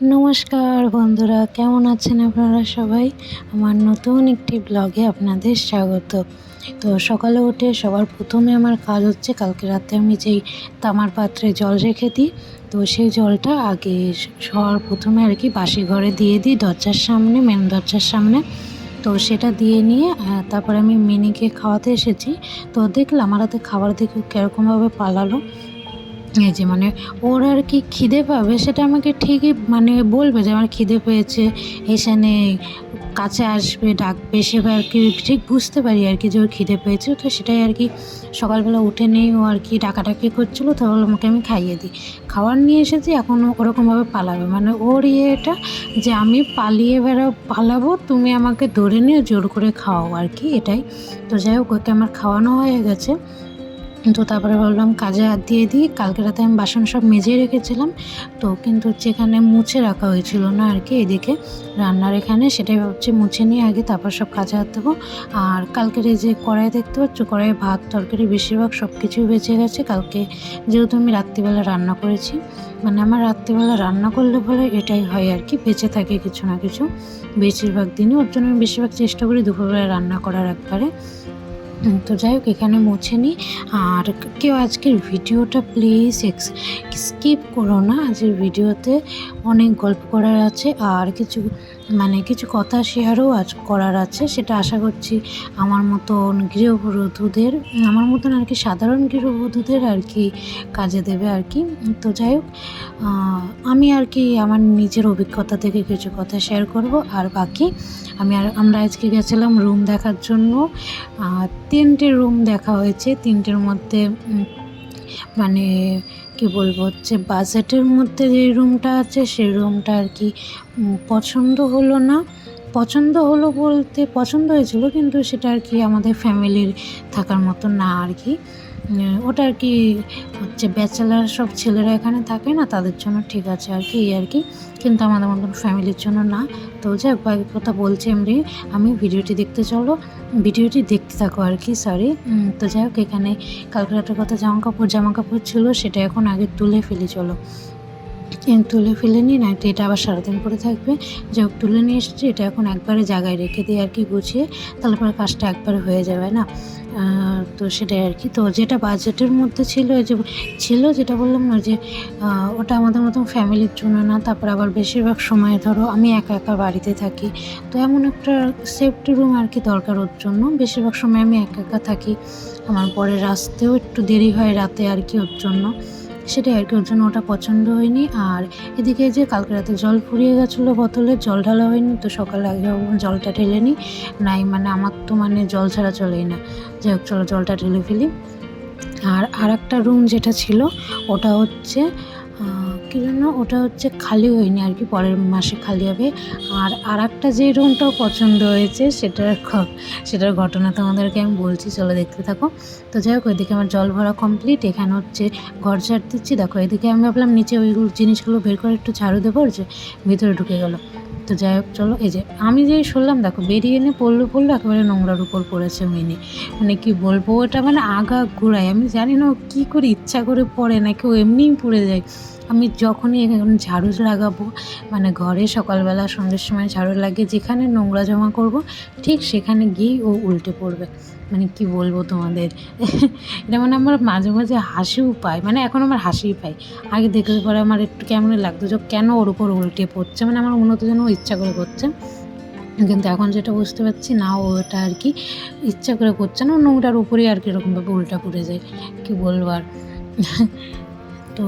নমস্কার বন্ধুরা, কেমন আছেন আপনারা সবাই? আমার নতুন একটি ব্লগে আপনাদের স্বাগত। তো সকালে উঠে সবার প্রথমে আমার কাজ হচ্ছে, কালকে রাতে আমি যেই তামার পাত্রে জল রেখে দিই, তো সেই জলটা আগে সবার প্রথমে আর কি বাসি ঘরে দিয়ে দিই, দরজার সামনে মেন দরজার সামনে। তো সেটা দিয়ে নিয়ে তারপরে আমি মিনিকে খাওয়াতে এসেছি। তো দেখলাম আমার হাতে খাবার দেখে কীরকমভাবে পালালো। এই যে মানে ওর আর কি খিদে পাবে সেটা আমাকে ঠিকই মানে বলবে যে আমার খিদে পেয়েছে, এখানে কাছে আসবে, ডাকবে সেবার আর কি ঠিক বুঝতে পারি আর কি যে ওর খিদে পেয়েছে। তো সেটাই আর কি সকালবেলা উঠে নেই ও আর কি ডাকাডাকি করছিল, তো বললাম ওকে আমি খাইয়ে দিই। খাবার নিয়ে এসেছি, এখন ওরকমভাবে পালাবে। মানে ওর ইয়েটা যে আমি পালিয়ে বেড়া, পালাবো, তুমি আমাকে ধরে নিয়ে জোর করে খাওয়াও আর কি, এটাই। তো যাই হোক, ওকে আমার খাওয়ানো হয়ে গেছে। তো তারপরে ভাবলাম কাজে হাত দিয়ে দিই। কালকে রাতে আমি বাসন সব মেজে রেখেছিলাম। তো কিন্তু যেখানে মুছে রাখা হয়েছিল না আর কি এদিকে। রান্নার এখানে সেটাই ভাবছি মুছে নিয়ে আগে তারপর সব কাজে হাত দেবো। আর কালকের এই যে কড়াই দেখতে পাচ্ছ, কড়াই, ভাত, তরকারি বেশিরভাগ সব কিছুই বেঁচে গেছে। কালকে যেহেতু আমি রাত্রিবেলা রান্না করেছি মানে আমার রাত্রিবেলা রান্না করলে বলে এটাই হয় আর কি, বেঁচে থাকে কিছু না কিছু। বেশিরভাগ দিনই, ওর জন্য আমি বেশিরভাগ চেষ্টা করি দুপুরবেলা রান্না করার একবারে। তো যাই হোক, এখানে মুছে নিই আর কেউ আজকের ভিডিওটা প্লিজ স্কিপ করো না। আজকের ভিডিওতে অনেক গল্প করার আছে আর কিছু মানে কিছু কথা শেয়ারও আজ করার আছে। সেটা আশা করছি আমার মতন গৃহবধূদের, আমার মতন আর কি সাধারণ গৃহবধূদের আর কি কাজে দেবে আর কি। তো যাই হোক আমি আর কি আমার নিজের অভিজ্ঞতা থেকে কিছু কথা শেয়ার করব। আর বাকি আমি আর আমরা আজকে গেছিলাম রুম দেখার জন্য। তিনটে রুম দেখা হয়েছে। তিনটের মধ্যে মানে কি বলব, হচ্ছে বাজেটের মধ্যে যে রুমটা আছে সেই রুমটা আর কি পছন্দ হলো না। পছন্দ হলো বলতে পছন্দ হয়েছিল, কিন্তু সেটা আর কি আমাদের ফ্যামিলির থাকার মতো না আর কি। ওটা আর কি হচ্ছে ব্যাচেলার সব ছেলেরা এখানে থাকে না, তাদের জন্য ঠিক আছে আর কি আর কি। কিন্তু আমাদের মতন ফ্যামিলির জন্য না। তো যাই কথা বলছি এমনি। আমি ভিডিওটি দেখতে চলো। ভিডিওটি দেখতে থাকো আর কি সরি তো যাই হোক, এখানে কালকে একটা কথা জামা কাপড় জামা কাপড় ছিল, সেটা এখন আগে তুলে ফেলে, চলো। তুলে ফেলে নিই তো এটা আবার সারাদিন পরে থাকবে। যাই তুলে নিয়ে এসেছি, এটা এখন একবারে জায়গায় রেখে দিয়ে আর কি গুছিয়ে তাহলে পরে কাজটা একবারে হয়ে যাবে, না? তো সেটাই আর কি। তো যেটা বাজেটের মধ্যে ছিল যে ছিল যেটা বললাম না যে ওটা আমাদের মতন ফ্যামিলির জন্য না, তারপর আবার বেশিরভাগ সময় ধরো আমি একা একা বাড়িতে থাকি। তো এমন একটা সেফটি রুম আর কি দরকার ওর জন্য। বেশিরভাগ সময় আমি একা একা থাকি। আমার পরে আসতেও একটু দেরি হয় রাতে আর কি ওর জন্য। সেটাই আর কি, ওর জন্য ওটা পছন্দ হয়নি। আর এদিকে যে কালকে রাতে জল ফুরিয়ে গেছিল বোতলে, জল ঢালা হয়নি, তো সকালে আগে জলটা ঢেলে নিই নাই মানে আমার তো মানে জল ছাড়া চলেই না। যাই হোক, চলো জলটা ঢেলে ফেলি। আর আর একটা রুম যেটা ছিল, ওটা হচ্ছে কি জন্য ওটা হচ্ছে খালি হয়নি আর কি, পরের মাসে খালি হবে। আর আর একটা যে রুমটাও পছন্দ হয়েছে, সেটার সেটার ঘটনা তোমাদেরকে আমি বলছি, চলো দেখতে থাকো। তো যাই হোক, ওইদিকে আমার জল ভরা কমপ্লিট এখানে হচ্ছে ঘর ঝাড় দিচ্ছি। দেখো, এদিকে আমি ভাবলাম নিচে ওই জিনিসগুলো বের করে একটু ঝাড়ু দেবো যে ভিতরে ঢুকে গেল। তো যাই হোক, চলো, এই যে আমি যেই শুনলাম, দেখো, বেরিয়ে এনে পড়ল পড়ল একেবারে নোংরার উপর পড়েছে মিনি মানে কি বলব, ওটা মানে আগা ঘুরায় আমি জানি না ও কী করে ইচ্ছা করে পড়ে, নাকি ও এমনিই পড়ে যায়। আমি যখনই এখন ঝাড়ু লাগাবো মানে ঘরে সকালবেলা সন্ধ্যের সময় ঝাড়ু লাগিয়ে যেখানে নোংরা জমা করব, ঠিক সেখানে গিয়েই ও উল্টে পড়বে। মানে কি বলব তোমাদের? এটা মানে আমার মাঝে মাঝে হাসিও পায় মানে এখন আমার হাসিই পায়। আগে দেখলে পরে আমার একটু কেমন লাগতো যে কেন ওর উপর উল্টে পড়ছে মানে আমার উন্নত যেন ইচ্ছা করে করছে। কিন্তু এখন যেটা বুঝতে পারছি না ওটা আর কি ইচ্ছা করে করছে না, নোংরার উপরেই আর কি এরকমভাবে উল্টা পড়ে যায়। কি বলব আর? তো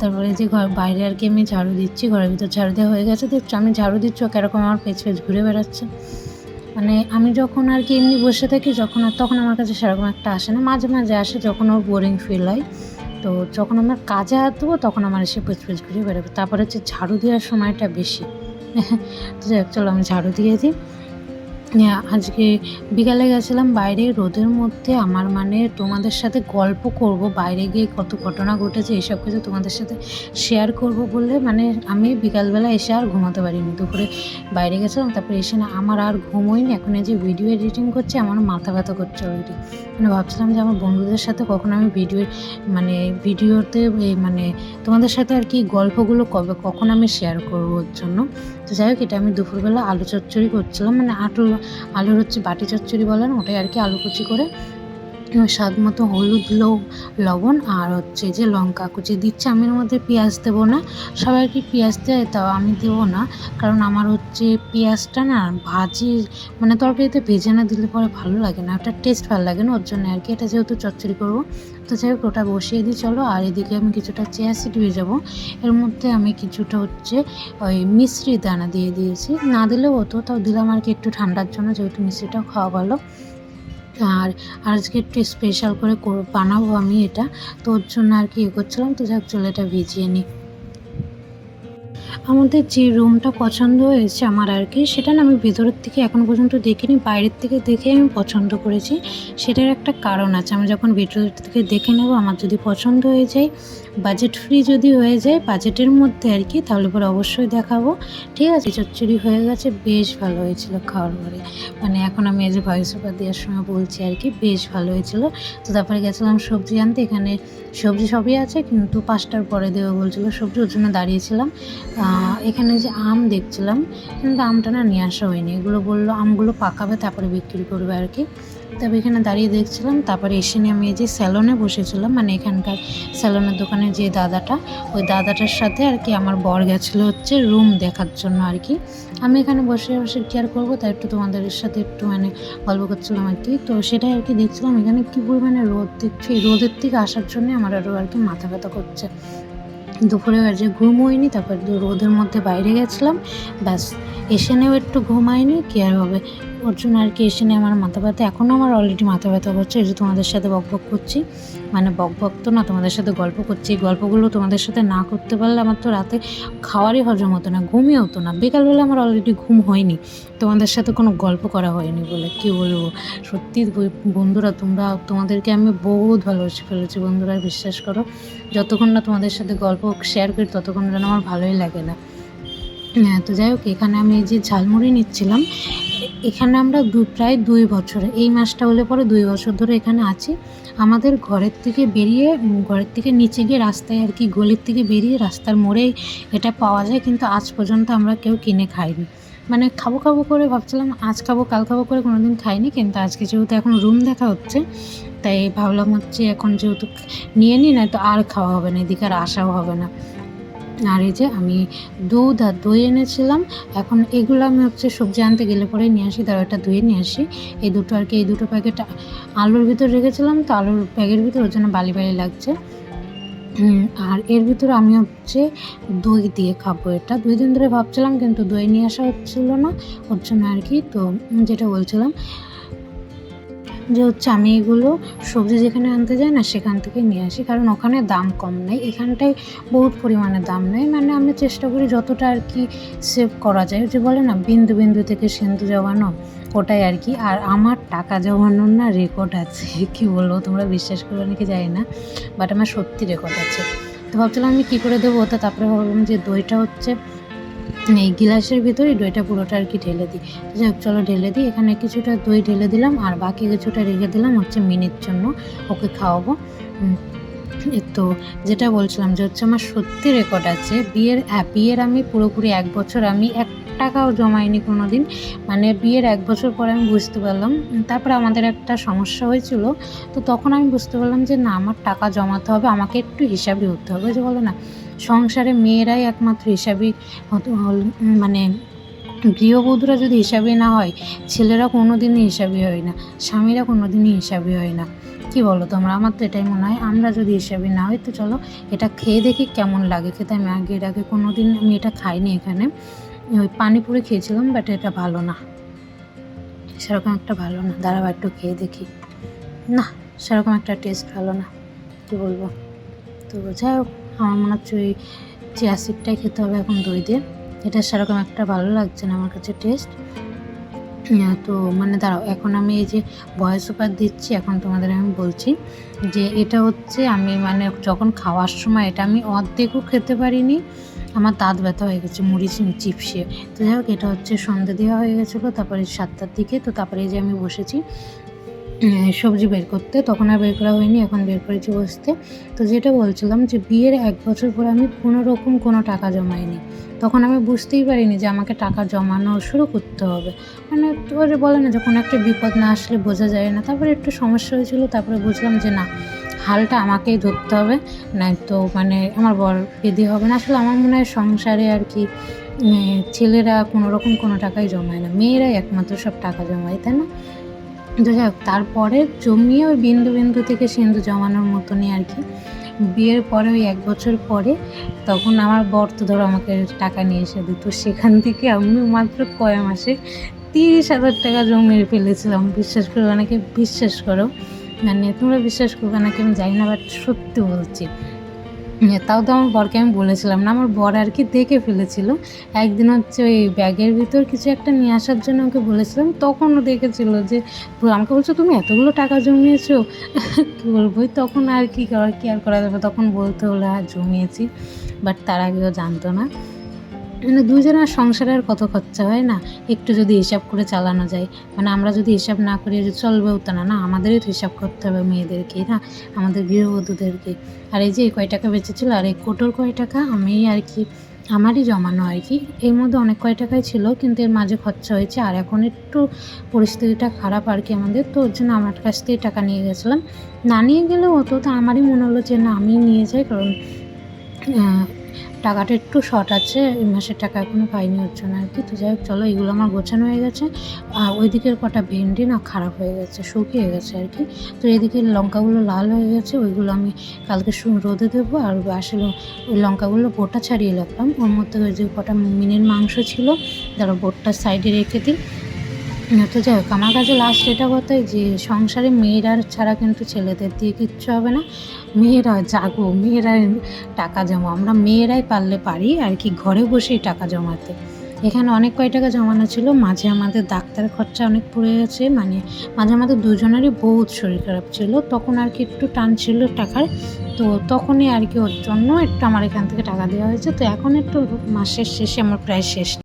তারপরে যে ঘর বাইরে আর কি আমি ঝাড়ু দিচ্ছি ঘরের ভিতর ঝাড়ু দেওয়া হয়ে গেছে দেখছ আমি ঝাড়ু দিচ্ছি কীরকম আমার পেছ পেছ ঘুরে বেড়াচ্ছে। মানে আমি যখন আর কি এমনি বসে থাকি যখন আর তখন আমার কাছে সেরকম একটা আসে না মাঝে মাঝে আসে যখন ওর বোরিং ফিল হয়। তো যখন আমার কাজে হাত দেবো তখন আমার এসে পেছ ঘুরে বেড়াবে। তারপরে হচ্ছে ঝাড়ু দেওয়ার সময়টা বেশি। তো চলো আমি ঝাড়ু দিয়ে দিই। হ্যাঁ, আজকে বিকালে গেছিলাম বাইরে রোদের মধ্যে। আমার মানে তোমাদের সাথে গল্প করব, বাইরে গিয়ে কত ঘটনা ঘটেছে, এসব কিছু তোমাদের সাথে শেয়ার করব বলে। মানে আমি বিকালবেলা এসে আর ঘুমাতে পারিনি। দুপুরে বাইরে গেছিলাম, তারপরে এসে না আমার আর ঘুম হয়নি এখন এই যে ভিডিও এডিটিং করছে, আমার মাথা ব্যথা করছে অলরেডি মানে ভাবছিলাম যে আমার বন্ধুদের সাথে কখন আমি ভিডিও মানে ভিডিওতে মানে তোমাদের সাথে আর কি গল্পগুলো কবে, কখন আমি শেয়ার করব ওর জন্য। তো যাই হোক, এটা আমি দুপুরবেলা আলু চচ্চড়ি করছিলাম। মানে আটু আলুর হচ্ছে বাটি চচ্চড়ি বলেন ওটাই আর কি আলু কুচি করে স্বাদ মতো হলুদ লবণ আর হচ্ছে যে লঙ্কা কুচি। দিচ্ছে, আমি এর মধ্যে পেঁয়াজ দেবো না। সবাই আর কি পেঁয়াজ দেয়, তাও আমি দেবো না। কারণ আমার হচ্ছে পেঁয়াজটা না ভাজি মানে তরকারিতে ভেজে না দিলে পরে ভালো লাগে না। ওটা টেস্ট ভালো লাগে না, ওর জন্য আর কি। এটা যেহেতু চচ্চড়ি করব, তো যাই হোক, ওটা বসিয়ে দিই, চলো। আর এদিকে আমি কিছুটা চেয়ার সিট যাব। এর মধ্যে আমি কিছুটা হচ্ছে ওই মিশ্রি দানা দিয়ে দিয়েছি। না দিলেও হতো, তাও দিলাম আর কি একটু ঠান্ডার জন্য, যেহেতু মিশ্রিটাও খাওয়া ভালো। আর আজকে একটু স্পেশাল করে বানাবো আমি এটা। তো ওর জন্য আর কি ইয়ে করছিলাম। তো যাক, চলে এটা ভিজিয়ে নিই আমাদের যে রুমটা পছন্দ হয়েছে আমার আর কি, সেটা না আমি ভিতরের থেকে এখনও পর্যন্ত দেখিনি, বাইরের থেকে দেখে আমি পছন্দ করেছি। সেটার একটা কারণ আছে। আমি যখন ভেতরের থেকে দেখে নেব, আমার যদি পছন্দ হয়ে যায় বাজেট ফ্রি যদি হয়ে যায় বাজেটের মধ্যে আর কি, তাহলে পরে অবশ্যই দেখাবো। ঠিক আছে, চচ্চড়ি হয়ে গেছে, বেশ ভালো হয়েছিল খাওয়ার পরে। মানে এখন আমি এই যে ভয়েস ওভার দেওয়ার সময় বলছি আর কি, বেশ ভালো হয়েছিল। তো তারপরে গেছিলাম সবজি আনতে, এখানে সবজি সবই আছে, কিন্তু পাঁচটার পরে দেওয়া বলছিল সবজি, ওর জন্য দাঁড়িয়েছিলাম। এখানে যে আম দেখছিলাম, কিন্তু আমটা না নিয়ে আসা হয়নি। এগুলো বলল, আমগুলো পাকাবে, তারপরে বিক্রি করবে আর কি। তবে এখানে দাঁড়িয়ে দেখছিলাম, তারপরে এসে নিয়ে আমি এই যে স্যালনে বসেছিলাম মানে এখানকার স্যালনের দোকানে যে দাদাটা, ওই দাদাটার সাথে আর কি আমার বর গেছিল হচ্ছে রুম দেখার জন্য আর কি। আমি এখানে বসে বসে কেয়ার করব তাই একটু তোমাদের সাথে একটু মানে গল্প করছিলাম আর কি। তো সেটাই আর কি দেখছিলাম, এখানে কী পরিমাণে রোদ দেখছি রোদের থেকে আসার জন্য আমার আরও আর কি মাথা ব্যথা করছে। দুপুরে আর যে ঘুম হয়নি, তারপর রোদের মধ্যে বাইরে গেছিলাম, ব্যাস, এসে নিয়েও একটু ঘুমায়নি কি আর হবে? ওর জন্য আর কি এসে আমার মাথা ব্যথা? এখনও আমার অলরেডি মাথা ব্যথা করছে এই যে তোমাদের সাথে বক বক করছি। মানে বক বক তো না, তোমাদের সাথে গল্প করছি। এই গল্পগুলো তোমাদের সাথে না করতে পারলে আমার তো রাতে খাওয়ারই হজম হতো না, ঘুমই হতো না। বিকালবেলা আমার অলরেডি ঘুম হয়নি। তোমাদের সাথে কোনো গল্প করা হয়নি বলে, কি বলব? সত্যি বন্ধুরা, তোমরা, তোমাদেরকে আমি বহুত ভালোবেসে, ফেলেছি। বন্ধুরা, বিশ্বাস করো, যতক্ষণ না তোমাদের সাথে গল্প শেয়ার করি, ততক্ষণ যেন আমার ভালোই লাগে না। হ্যাঁ তো যাই হোক, এখানে আমি এই যে ঝালমুড়ি নিচ্ছিলাম। এখানে আমরা প্রায় দুই বছর, এই মাসটা হলে পরে দুই বছর ধরে এখানে আছি। আমাদের ঘরের থেকে বেরিয়ে ঘরের থেকে নিচে গিয়ে রাস্তায় আর কি, গলির থেকে বেরিয়ে রাস্তার মোড়েই এটা পাওয়া যায়, কিন্তু আজ পর্যন্ত আমরা কেউ কিনে খাইনি। মানে খাব খাব করে ভাবছিলাম, আজ খাব, কাল খাব করে কোনো দিন খাইনি, কিন্তু আজকে যেহেতু এখন রুম দেখা হচ্ছে, তাই ভাবলাম হচ্ছে এখন যেহেতু নিয়ে নিই, না তো আর খাওয়া হবে না, এদিকে আর আসাও হবে না। আর এই যে আমি দুধ আর দই এনেছিলাম। এখন এগুলো আমি হচ্ছে সবজি আনতে গেলে পরে নিয়ে আসি তার একটা ধুয়ে নিয়ে আসি। এই দুটো আর কি, এই দুটো প্যাকেট আলুর ভিতর রেখেছিলাম, তো আলুর প্যাকের ভিতর ওর জন্য বালি বালি লাগছে। আর এর ভিতরে আমি হচ্ছে দই দিয়ে খাব এটা। দুই দিন ধরে ভাবছিলাম, কিন্তু দই নিয়ে আসা হচ্ছিল না। ওর জন্য আর কি, তো যেটা বলছিলাম যে হচ্ছে আমি এগুলো সবজি যেখানে আনতে যাই না সেখান থেকে নিয়ে আসি। কারণ ওখানে দাম কম নেই, এখানটায় বহুত পরিমাণে দাম নেই। মানে আমি চেষ্টা করি যতটা আর কি সেভ করা যায়। যে বলে না, বিন্দু বিন্দু থেকে সিন্ধু জমানো ওটাই আর কি। আর আমার টাকা জমানোর না রেকর্ড আছে। কি বলব, তোমরা বিশ্বাস করবে নাকি জানি না। বাট আমার সত্যি রেকর্ড আছে। তো ভাবছিলাম আমি কী করে দেবো ওটা তারপরে ভাবলাম যে দইটা হচ্ছে এই গিলাসের ভিতরে দইটা পুরোটা আর কি ঢেলে দিই। হোক, চলো ঢেলে দিই। এখানে কিছুটা দই ঢেলে দিলাম আর বাকি কিছুটা রেখে দিলাম হচ্ছে মিনির জন্য। ওকে খাওয়াবো। তো যেটা বলছিলাম যে হচ্ছে আমার সত্যি রেকর্ড আছে। বিয়ের বিয়ের আমি পুরোপুরি এক বছর আমি এক টাকাও জমাইনি কোনো দিন মানে বিয়ের এক বছর পরে আমি বুঝতে পারলাম। তারপরে আমাদের একটা সমস্যা হয়েছিল। তো তখন আমি বুঝতে পারলাম যে না, আমার টাকা জমাতে হবে। আমাকে একটু হিসাবই হতে হবে যে বলো না সংসারে মেয়েরাই একমাত্র হল- মানে গৃহবধূরা যদি হিসাবে না হয়, ছেলেরা কোনো দিনই হিসাবে হয় না, স্বামীরা কোনো দিনই হিসাবে হয় না। কি বলো তোমরা? আমার তো এটাই মনে হয়, আমরা যদি হিসাবে না হই তো চলো, এটা খেয়ে দেখি কেমন লাগে। খেতে আমি আগে এর আগে কোনো দিন আমি এটা খাইনি এখানে। ওই পানিপুরি খেয়েছিলাম বাট এটা ভালো না। সেরকম একটা ভালো না। দাঁড়াও একটু খেয়ে দেখি। না, সেরকম একটা টেস্ট ভালো না। কী বলব? তো যাই হোক। আমার মনে হচ্ছে ওই চিয়া সিডটাই খেতে হবে এখন দই দিয়ে। এটা সেরকম একটা ভালো লাগছে না আমার কাছে টেস্ট তো মানে দাঁড়াও, এখন আমি এই যে ভয়েস ওভার দিচ্ছি, এখন তোমাদের আমি বলছি যে এটা হচ্ছে আমি মানে যখন খাওয়ার সময় এটা আমি অর্ধেকও খেতে পারিনি, আমার দাঁত ব্যথা হয়ে গেছে, মুড়ি চিপসে। তো যাই হোক, এটা হচ্ছে সন্ধে দেওয়া হয়ে গেছিল, তারপরে সাতটার দিকে, তো তারপরে এই যে আমি বসেছি সবজি বের করতে। তখন আর বের করা হয়নি, এখন বের করেছি বসতে। তো যেটা বলছিলাম যে, বিয়ের এক বছর পরে আমি কোনো রকম কোনো টাকা জমাইনি। তখন আমি বুঝতেই পারিনি যে, আমাকে টাকা জমানো শুরু করতে হবে। মানে তোর বলে না, যখন একটা বিপদ না আসলে বোঝা যায় না। তারপরে একটু সমস্যা হয়েছিল, তারপরে বুঝলাম যে, না, হালটা আমাকেই ধরতে হবে। নাই তো মানে আমার বর বেদি হবে না। আসলে আমার মনে হয় সংসারে আর কি ছেলেরা কোনো রকম কোনো টাকাই জমায় না। মেয়েরাই একমাত্র সব টাকা জমায়, তাই না? তো যাই হোক তারপরে জমিয়ে ওই বিন্দু বিন্দু থেকে সিন্ধু জমানোর মতনই আর কি। বিয়ের পরে ওই এক বছর পরে তখন আমার বর তো ধরো আমাকে টাকা নিয়ে এসে দিত। সেখান থেকে আমি মাত্র কয় মাসে তিরিশ হাজার টাকা জমিয়ে ফেলেছিলাম। বিশ্বাস করো অনেকে বিশ্বাস করো। মানে তোমরা বিশ্বাস করবে নাকি আমি জানি না বাট সত্যি বলছি। তাও তো আমার বরকে আমি বলেছিলাম না, আমার বর আর কি দেখে ফেলেছিল। একদিন হচ্ছে ওই ব্যাগের ভিতর কিছু একটা নিয়ে আসার জন্য ওকে বলেছিলাম তখন ও দেখেছিল যে, আমাকে বলছো, তুমি এতগুলো টাকা জমিয়েছো? কী বলব তখন আর কি করা কি আর করা যাবে? তখন বলতে হলো আর জমিয়েছি। বাট তার আগেও জানতো না। মানে দুজনের সংসারে আর কত খরচা, হয় না? একটু যদি হিসাব করে চালানো যায়। মানে আমরা যদি হিসাব না করি চলবেও তো না না? আমাদেরই তো হিসাব করতে হবে মেয়েদেরকে না? আমাদের গৃহবধূদেরকে। আর এই যে কয় টাকা বেঁচেছিল, আর এই কোটোর কয় টাকা, আমি আর কি, আমারই জমানো আর কি, এর মধ্যে অনেক কয় টাকাই ছিল, কিন্তু এর মাঝে খরচা হয়েছে। আর এখন একটু পরিস্থিতিটা খারাপ আর কি আমাদের, তো ওর জন্য আমার কাছ থেকে টাকা নিয়ে গেছিলাম। না নিয়ে গেলেও হতো, তো আমারই মনে হলো যে না, আমি নিয়ে যাই, কারণ টাকাটা একটু শর্ট আছে, এই মাসের টাকা এখনও পাইনি, ওর জন্য আর কি। তো যাই হোক, চলো, এগুলো আমার গোছানো হয়ে গেছে। আর ওই দিকের কটা ভেন্ডি না খারাপ হয়ে গেছে, শুকিয়ে গেছে আর কি। তো এদিকে লঙ্কাগুলো লাল হয়ে গেছে, ওইগুলো আমি কালকে রোদে দেবো। আর আসলে ওই লঙ্কাগুলো বোটা ছাড়িয়ে রাখলাম। ওর মধ্যে ওই যে কটা মিনের মাংস ছিল তারপর বোটটা সাইডে রেখে দিই। তো যাই হোক, আমার কাছে লাস্ট এটা কথাই যে সংসারে মেয়েরা ছাড়া কিন্তু ছেলেদের দিয়ে কিচ্ছু হবে না। মেয়েরা জাগো, মেয়েরা টাকা জমা আমরা মেয়েরাই পারলে পারি আর কি, ঘরে বসেই টাকা জমাতে। এখানে অনেক কয় টাকা জমানো ছিল, মাঝে আমাদের ডাক্তার খরচা অনেক পড়ে গেছে মানে মাঝে আমাদের দুজনেরই বহুত শরীর খারাপ ছিল, তখন আর কি একটু টান ছিল টাকার। তো তখনই আর কি ওর জন্য একটু আমার এখান থেকে টাকা দেওয়া হয়েছে, তো এখন একটু মাসের শেষে আমার প্রায় শেষ।